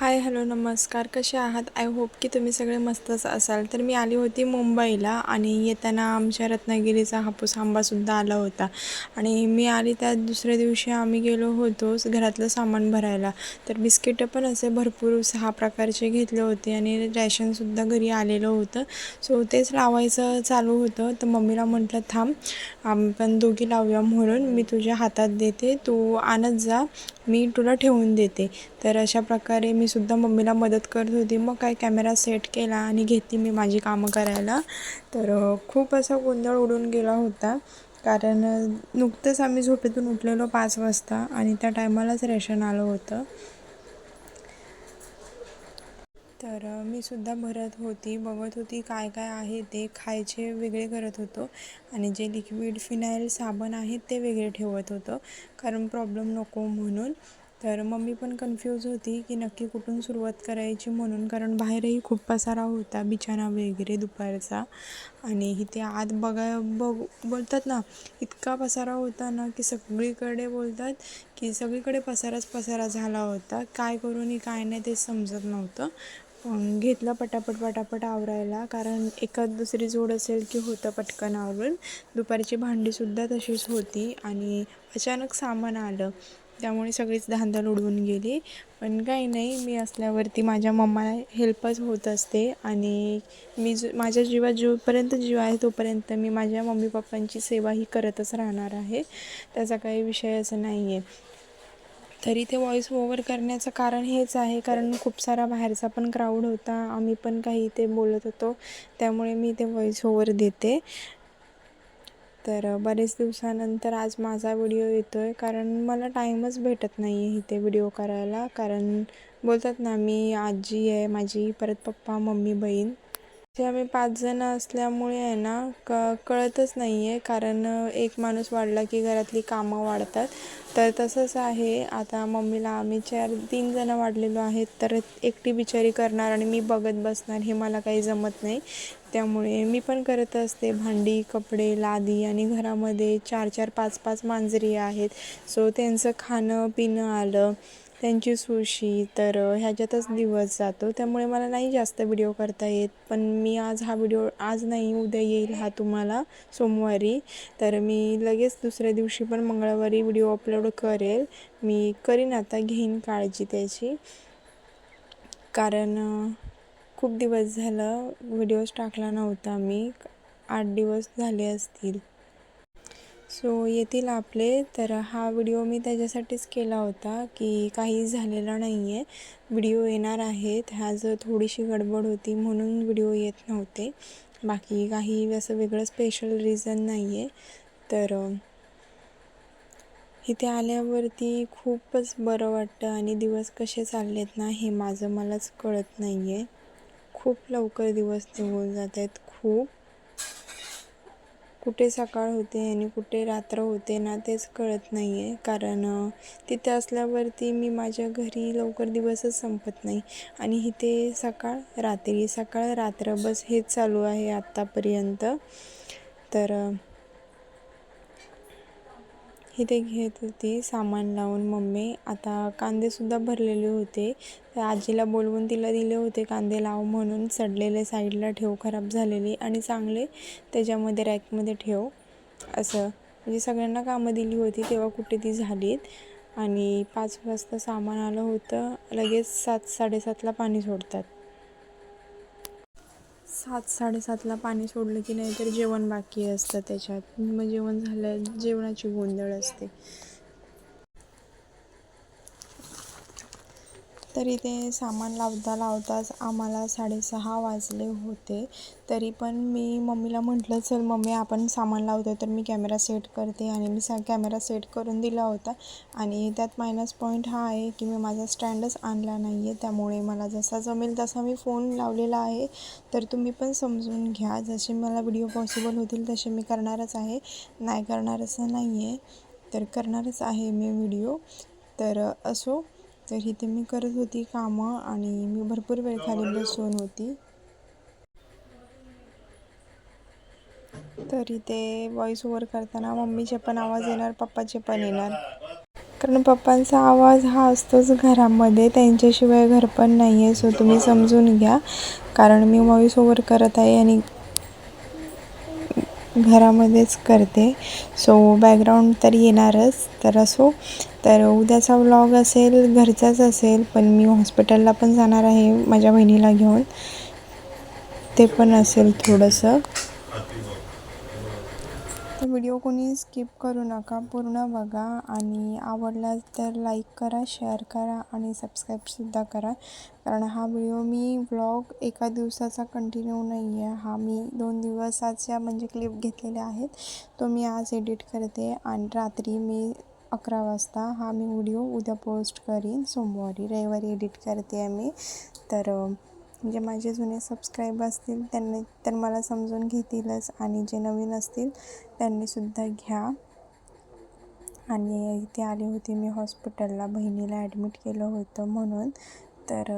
Hi hello नमस्कार. कसे आहात? आय होप की तुम्ही सगळे मस्तच असाल. तर मी आली होती मुंबईला आणि येताना आमच्या रत्नागिरीचा हापूस आंबासुद्धा आला होता. आणि मी आली त्या दुसऱ्या दिवशी आम्ही गेलो होतो घरातलं सामान भरायला. तर बिस्किटं पण असे भरपूर सहा प्रकारचे घेतले होते आणि रॅशनसुद्धा घरी आलेलं होतं. सो तेच लावायचं चालू होतं. तर मम्मीला म्हटलं थांब आपण दोघी लावूया म्हणून. मी तुझ्या हातात देते. तू आणत जा. मी तुला ठेवून देते. तर अशा प्रकारे मी सुद्धा मम्मीला मदत करत होती. मग काय कॅमेरा सेट केला आणि घेतली मी माझी कामं करायला. तर खूप असा गोंधळ उडून गेला होता. कारण नुकतंच आम्ही झोपेतून उठलेलो पाच वाजता आणि त्या टायमालाच रेशन आलं होतं. तर मी सुद्धा भरत होती बघत होती काय काय आहे ते खायचे वेगळे करत होतो आणि जे लिक्विड फिनाईल साबण आहेत ते वेगळे ठेवत होतं. कारण प्रॉब्लेम नको म्हणून. तर मम्मी पण कन्फ्यूज होती की नक्की कुठून सुरुवात करायची म्हणून. कारण बाहेरही खूप पसारा होता बिछाना वगैरे दुपारचा. आणि इथे आत बघा बघ बोलतात ना इतका पसारा होता ना की सगळीकडे बोलतात की सगळीकडे पसाराच पसारा झाला होता. काय करून काय नाही ते समजत नव्हतं. घेतलं पटापट पटापट आवरायला. कारण एखाद दुसरी जोड असेल की होतं पटकन आवरून. दुपारची भांडीसुद्धा तशीच होती आणि अचानक सामान आलं. त्यामुळे सगळीच धांदल उडवून गेली. पण काही नाही मी असल्यावरती माझ्या मम्माला हेल्पच होत असते आणि मी जो माझ्या जीवात जोपर्यंत जीव आहे तोपर्यंत मी माझ्या मम्मी पप्पांची सेवा ही करतच राहणार आहे. त्याचा काही विषय असं नाही आहे तरी ते व्हॉईस ओव्हर करण्याचं कारण हेच आहे कारण खूप सारा बाहेरचा पण क्राऊड होता. आम्ही पण काही ते बोलत होतो. त्यामुळे मी ते व्हॉईस ओव्हर देते. तर बरेच दिवसानंतर आज माझा व्हिडिओ येतो आहे कारण मला टाईमच भेटत नाही आहे इथे व्हिडिओ करायला. कारण बोलतात ना मी आजी आहे माझी परत पप्पा मम्मी बहीण. ते आम्ही पाच जण असल्यामुळे आहे ना क कळतच नाही आहे कारण एक माणूस वाढला की घरातली कामं वाढतात. तर तसंच आहे. आता मम्मीला आम्ही चार तीन जणं वाढलेलो आहेत. तर एकटी बिचारी करणार आणि मी बघत बसणार हे मला काही जमत नाही. त्यामुळे मी पण करत असते. भांडी कपडे लादी आणि घरामध्ये चार चार पाच पाच मांजरी आहेत. सो त्यांचं खाणं पिणं आलं. त्यांची सुशी. तर ह्याच्यातच दिवस जातो. त्यामुळे मला नाही जास्त व्हिडिओ करता येत. पण मी आज हा व्हिडिओ आज नाही उद्या येईल हा तुम्हाला सोमवारी. तर मी लगेच दुसऱ्या दिवशी पण मंगळवारी व्हिडिओ अपलोड करेल. मी करीन आता घेईन काळजी त्याची. कारण खूप दिवस झालं व्हिडिओज टाकला नव्हता मी. आठ दिवस झाले असतील. सो येतील आपले. तर हा व्हिडिओ मी त्याच्यासाठीच केला होता की काही झालेला नाही आहे व्हिडिओ येणार आहेत. ह्याच थोडीशी गडबड होती म्हणून व्हिडिओ येत नव्हते. बाकी काही असं वेगळं स्पेशल रिझन नाही आहे तर इथे आल्यावरती खूपच बरं वाटतं आणि दिवस कसे चाललेत ना हे माझं मलाच कळत नाही आहे खूप लवकर दिवस निघून जात आहेत खूप. कुठे सकाळ होते आणि कुठे रात्र होते ना तेच कळत नाही आहे कारण तिथे असल्यावरती मी माझ्या घरी लवकर दिवसच संपत नाही. आणि इथे सकाळ रात्री सकाळ रात्र बस हेच चालू आहे आत्तापर्यंत तर इथे घेत होती सामान लावून मम्मी. आता कांदेसुद्धा भरलेले होते. तर आजीला बोलवून तिला दिले होते कांदे लाव म्हणून. सडलेले साईडला ठेव खराब झालेले आणि चांगले त्याच्यामध्ये रॅकमध्ये ठेव. असं. म्हणजे सगळ्यांना कामं दिली होती तेव्हा कुठे ती झालीत. आणि पाच वाजता सामान आलं होतं. लगेच सात साडेसातला पाणी सोडतात. सात साडेसातला पाणी सोडलं की नाही तर जेवण बाकी असतं त्याच्यात. मग जेवण झालं जेवणाची गोंधळ असते. तरी ते सामान लावता लावताच आम्हाला साडेसहा वाजले होते. तरी पण मी मम्मीला म्हटलं चल मम्मी आपण सामान लावतो तर मी कॅमेरा सेट करते. आणि मी सा कॅमेरा सेट करून दिला होता. आणि त्यात मायनस पॉईंट हा आहे की मी माझा स्टँडच आणला नाही आहे त्यामुळे मला जसा जमेल तसा मी फोन लावलेला आहे. तर तुम्ही पण समजून घ्या. जसे मला व्हिडिओ पॉसिबल होतील तसे मी करणारच आहे. नाही करणार असं नाही आहे तर करणारच आहे मी व्हिडिओ तर असो. तर इथे मी करत होती कामं आणि मी भरपूर वेळ खाली बसून होती. तर इथे व्हॉइस ओव्हर करताना मम्मीचे पण आवाज येणार पप्पाचे पण येणार. कारण पप्पांचा आवाज हा असतोच घरामध्ये त्यांच्याशिवाय घर पण नाही आहे सो तुम्ही समजून घ्या. कारण मी व्हॉइस ओव्हर करत आहे आणि घरामध्येच करते. सो बॅकग्राऊंड तर येणारच. तर असो. तर उद्याचा व्लॉग असेल घरचाच असेल पण मी हॉस्पिटलला पण जाणार आहे माझ्या बहिणीला घेऊन. ते पण असेल थोडंसं. व्हिडिओ कोणी स्किप करू नका. पूर्ण बघा आणि आवडला तर लाईक करा शेअर करा आणि सबस्क्राईबसुद्धा करा. कारण हा व्हिडिओ मी व्लॉग एका दिवसाचा कंटिन्यू नाही आहे हा मी दोन दिवसाच्या म्हणजे क्लिप घेतलेल्या आहेत. तो मी आज एडिट करते आणि रात्री मी अकरा वाजता हा मी व्हिडिओ उद्या पोस्ट करीन. सोमवारी रविवारी एडिट करते आहे मी तर जे माझे जुने सबस्क्राईब असतील त्यांनी तर मला समजून घेतीलच आणि जे नवीन असतील त्यांनीसुद्धा घ्या. आणि इथे आले होते मी हॉस्पिटलला बहिणीला ॲडमिट केलं होतं म्हणून. तर